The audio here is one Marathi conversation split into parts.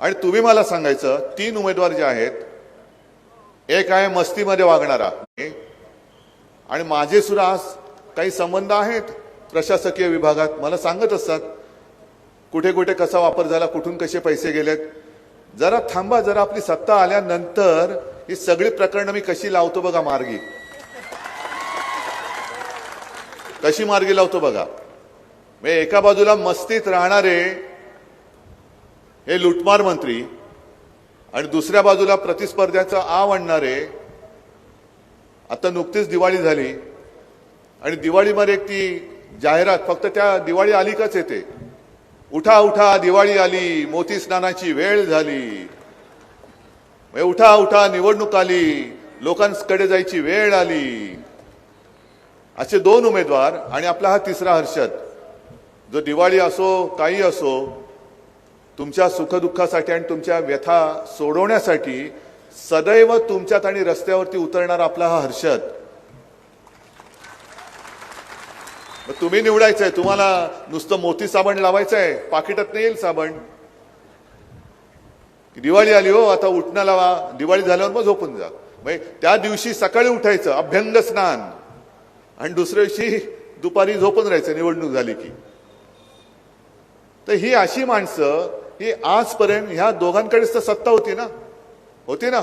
आणि तुम्ही मला सांगायचं तीन उमेदवार जे आहेत एक आहे मस्तीमध्ये वागणारा. आणि माझे सुद्धा आज काही संबंध आहेत प्रशासकीय विभागात. मला सांगत असतात कुठे कुठे कसा वापर झाला कुठून कसे पैसे गेलेत. जरा थांबा जरा आपली सत्ता आल्यानंतर ही सगळी प्रकरणं मी कशी लावतो बघा मार्गी. कशी मार्गी लावतो बघा. म्हणजे एका बाजूला मस्तीत राहणारे हे लुटमार मंत्री आणि दुसऱ्या बाजूला प्रतिस्पर्ध्याचं आव आणणारे आता नुकतीच दिवाळी झाली आणि दिवाळीमध्ये एक ती जाहिरात फक्त त्या दिवाळी आलीकाच येते. उठा उठा दिवाळी आली मोती स्नानाची वेळ झाली. म्हणजे उठा उठा निवडणूक आली लोकांकडे जायची वेळ आली. असे दोन उमेदवार आणि आपला हा तिसरा हर्षद. जो दिवाळी असो काही असो तुमच्या सुखदुःखासाठी आणि तुमच्या व्यथा सोडवण्यासाठी सदैव तुमच्यात आणि रस्त्यावरती उतरणारा आपला हा हर्षद. मग तुम्ही निवडायचंय तुम्हाला नुसतं मोती साबण लावायचं आहे पाकिटात नाही येईल साबण. दिवाळी आली हो आता उठणं लावा. दिवाळी झाल्यावर मग झोपून जा. म्हणजे त्या दिवशी सकाळी उठायचं अभ्यंग स्नान. आणि दुसऱ्या दिवशी दुपारी झोपून राहायचं निवडणूक झाली की. तर ही अशी माणसं ही आजपर्यंत ह्या दोघांकडेच तर सत्ता होती ना? होती ना?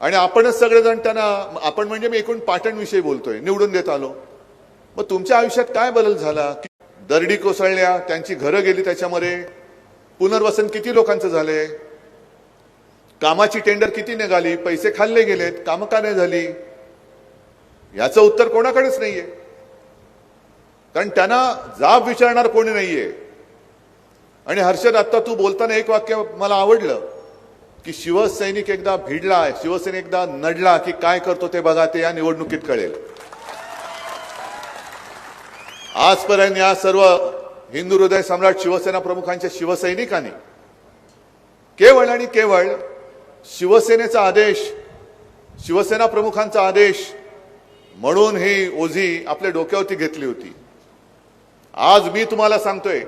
आणि आपणच सगळेजण त्यांना आपण म्हणजे मी एकूण पाटणविषयी बोलतोय निवडून देत आलो. मग तुमच्या आयुष्यात काय बदल झाला? दरडी कोसळल्या त्यांची घरं गेली त्याच्यामध्ये पुनर्वसन किती लोकांचं झाले? कामाची टेंडर किती निघाली? पैसे खाल्ले गेलेत कामं का नाही झाली? याचं उत्तर कोणाकडेच नाहीये. कारण त्यांना जाब विचारणार कोणी नाहीये. आणि हर्षद आत्ता तू बोलताना एक वाक्य मला आवडलं की शिवसैनिक एकदा भिडला शिवसैनिक एकदा नडला की काय करतो ते बघा ते या निवडणुकीत कळेल. आजपर्यंत या सर्व हिंदू हृदय सम्राट शिवसेना प्रमुखांच्या शिवसैनिकांनी केवळ आणि केवळ शिवसेनेचा आदेश शिवसेना प्रमुखांचा आदेश म्हणून ही ओझी आपल्या डोक्यावरती घेतली होती. आज मी तुम्हाला सांगतोय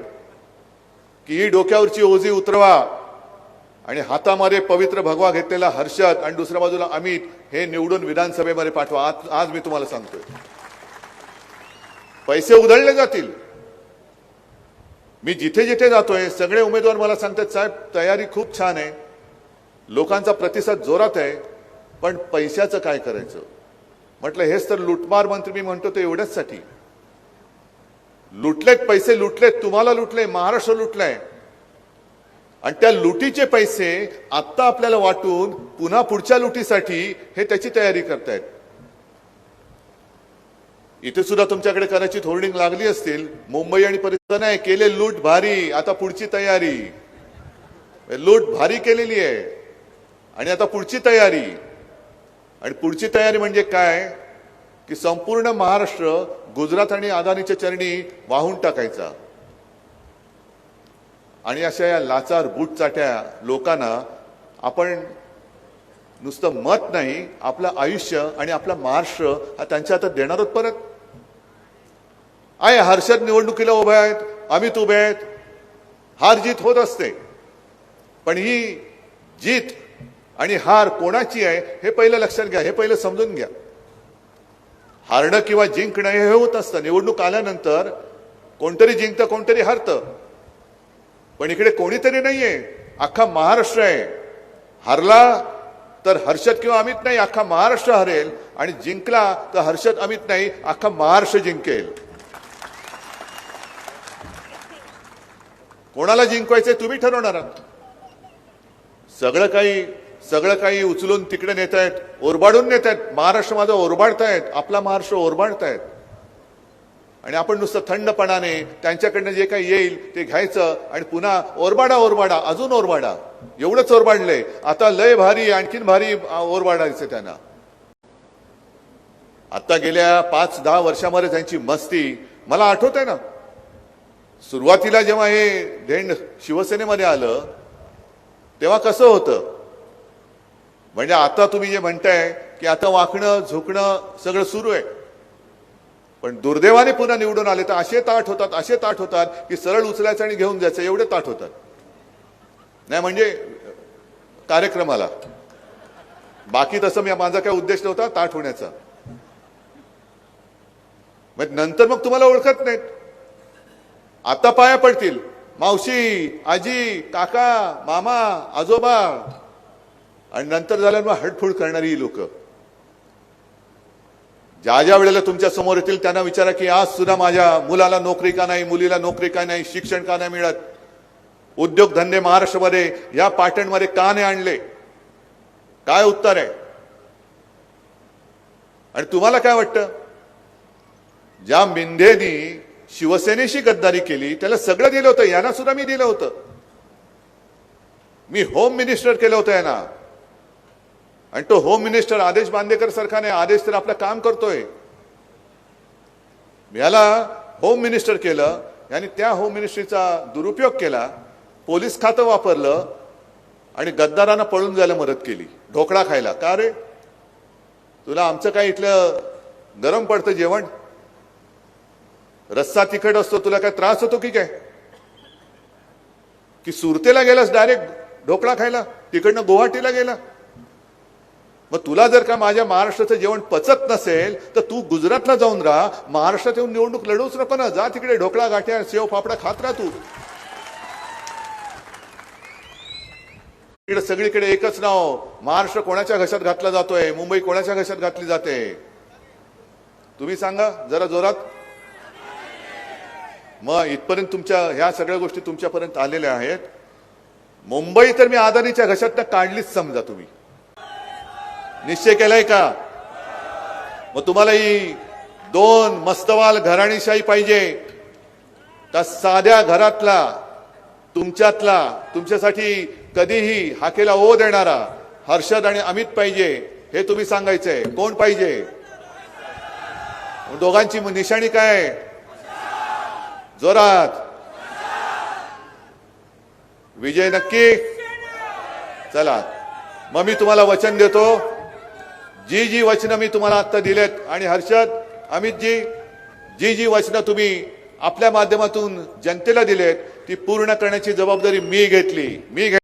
की ही डोक्यावरची ओझी उतरवा. आणि हातामध्ये पवित्र भगवा घेतलेला हर्षद आणि दुसऱ्या बाजूला अमित हे निवडून विधानसभेमध्ये पाठवा. आज आज मी तुम्हाला सांगतोय. पैसे उधळले जातील. मी जिथे जिथे जातोय सगळे उमेदवार मला सांगतात साहेब तयारी खूप छान आहे. लोकांचा प्रतिसाद जोरात आहे पण पैशाचं काय करायचं? म्हटलं हेच तर लुटमार मंत्री मी म्हणतो ते एवढ्याचसाठी. लुटलेत पैसे लुटलेत तुम्हाला लुटले महाराष्ट्र लुटलाय. आणि त्या लुटीचे पैसे आत्ता आपल्याला वाटून पुन्हा पुढच्या लुटीसाठी हे त्याची तयारी करतायत. इथे सुद्धा तुमच्याकडे कदाचित होर्डिंग लागली असतील. मुंबई आणि परिसर नाही केले लूट भारी आता पुढची तयारी. लूट भारी केलेली आहे. आणि आता पुढची तयारी. आणि पुढची तयारी म्हणजे काय? की संपूर्ण महाराष्ट्र गुजरात आणि अदानीच्या चरणी वाहून टाकायचा. आणि अशा या लाचार बुटचाट्या लोकांना आपण नुसतं मत नाही आपलं आयुष्य आणि आपला महाराष्ट्र हा त्यांच्या हातात देणार आहोत परत. आहे हर्षद निवडणुकीला उभे आहेत अमित उभे आहेत. हार जीत होत असते. पण ही जीत आणि हार कोणाची आहे हे पहिलं लक्षात घ्या हे पहिलं समजून घ्या. हारणं किंवा जिंकणं हे होत असतं. निवडणूक आल्यानंतर कोणतरी जिंकतं कोणतरी हरतं. पण इकडे कोणीतरी नाहीये. अख्खा महाराष्ट्र आहे. हरला तर हर्षद किंवा अमित नाही अख्खा महाराष्ट्र हरेल. आणि जिंकला तर हर्षद अमित नाही अख्खा महाराष्ट्र जिंकेल. कोणाला जिंकवायचंय तुम्ही ठरवणार आहात. सगळं काही सगळं काही उचलून तिकडे नेत आहेत ओरबाडून नेत आहेत महाराष्ट्र माझा ओरबाडतायत. आपला महाराष्ट्र ओरबाडतायत. आणि आपण नुसतं थंडपणाने त्यांच्याकडनं जे काही येईल ते घ्यायचं आणि पुन्हा ओरबाडा ओरबाडा अजून ओरबाडा. एवढंच ओरबाडलंय. आता लय भारी आणखीन भारी ओरबाडायचं त्यांना. आता गेल्या पाच दहा वर्षामध्ये त्यांची मस्ती मला आठवत आहे ना. सुरुवातीला जेव्हा हे धेंड शिवसेनेमध्ये आलं तेव्हा कसं होतं? म्हणजे आता तुम्ही जे म्हणताय की आता वाकणं झुकणं सगळं सुरू आहे. पण दुर्दैवाने पुन्हा निवडून आले तर असे ताट होतात असे ताट होतात की सरळ उचलायचं आणि घेऊन जायचं एवढे ताट होतात. नाही म्हणजे कार्यक्रमाला. बाकी तसं मी माझा काय उद्देश नव्हता ताट होण्याचा. मग नंतर मग तुम्हाला ओळखत नाहीत. आता पाया पडतील. मावशी आजी काका मामा आजोबा आणि नंतर झाल्यावर मग हडफूड करणारी ही लोक. ज्या ज्या वेळेला तुमच्यासमोर येतील त्यांना विचारा की आज सुद्धा माझ्या मुलाला नोकरी का नाही मुलीला नोकरी का नाही शिक्षण का नाही मिळत. उद्योगधंदे महाराष्ट्रामध्ये या पाटणमध्ये का नाही आणले? काय उत्तर आहे? आणि तुम्हाला काय वाटतं? ज्या मिंदेनी शिवसेनेशी गद्दारी केली त्याला सगळं दिलं होतं यांना सुद्धा मी दिलं होतं. मी होम मिनिस्टर केलं होतं यांना. आणि तो होम मिनिस्टर आदेश बांदेकर सारखा नाही आदेश तर आपलं काम करतोय. याला होम मिनिस्टर केलं आणि त्या होम मिनिस्ट्रीचा दुरुपयोग केला पोलीस खातं वापरलं आणि गद्दारांना पळून जायला मदत केली ढोकळा खायला. का रे? तुला आमचं काय इथलं गरम पडतं जेवण? रस्सा तिखट असतो तुला काय त्रास होतो की काय? की सुरतेला गेलास डायरेक्ट ढोकळा खायला? तिकडनं गुवाहाटीला गेला? मग तुला जर का माझ्या महाराष्ट्राचं जेवण पचत नसेल तर तू गुजरातला जाऊन राहा. महाराष्ट्रात येऊन निवडणूक लढवूच नको ना. जा तिकडे ढोकळा गाठ्या सेव फाफडा खात राहा तू. इकडे सगळीकडे एकच नाव. महाराष्ट्र कोणाच्या घशात घातला जातोय? मुंबई कोणाच्या घशात घातली जाते? तुम्ही सांगा जरा जोरात. मग इथपर्यंत तुमच्या ह्या सगळ्या गोष्टी तुमच्यापर्यंत आलेल्या आहेत. मुंबई तर मी आदानीच्या घशात काढलीच समजा तुम्ही. निश्चय केलाय का? मग तुम्हाला ही दोन मस्तवाल घराणीशाही पाहिजे. का साध्या घरातला तुमच्यातला तुमच्यासाठी कधीही हाकेला ओ देणारा हर्षद आणि अमित पाहिजे हे तुम्ही सांगायचंय. कोण पाहिजे? दोघांची निशाणी काय जोरात. विजय नक्की. चला. मग मी तुम्हाला वचन देतो. जी जी वचनं मी तुम्हाला आत्ता दिलेत. आणि हर्षद अमितजी जी जी वचनं तुम्ही आपल्या माध्यमातून जनतेला दिलेत ती पूर्ण करण्याची जबाबदारी मी घेतली. मी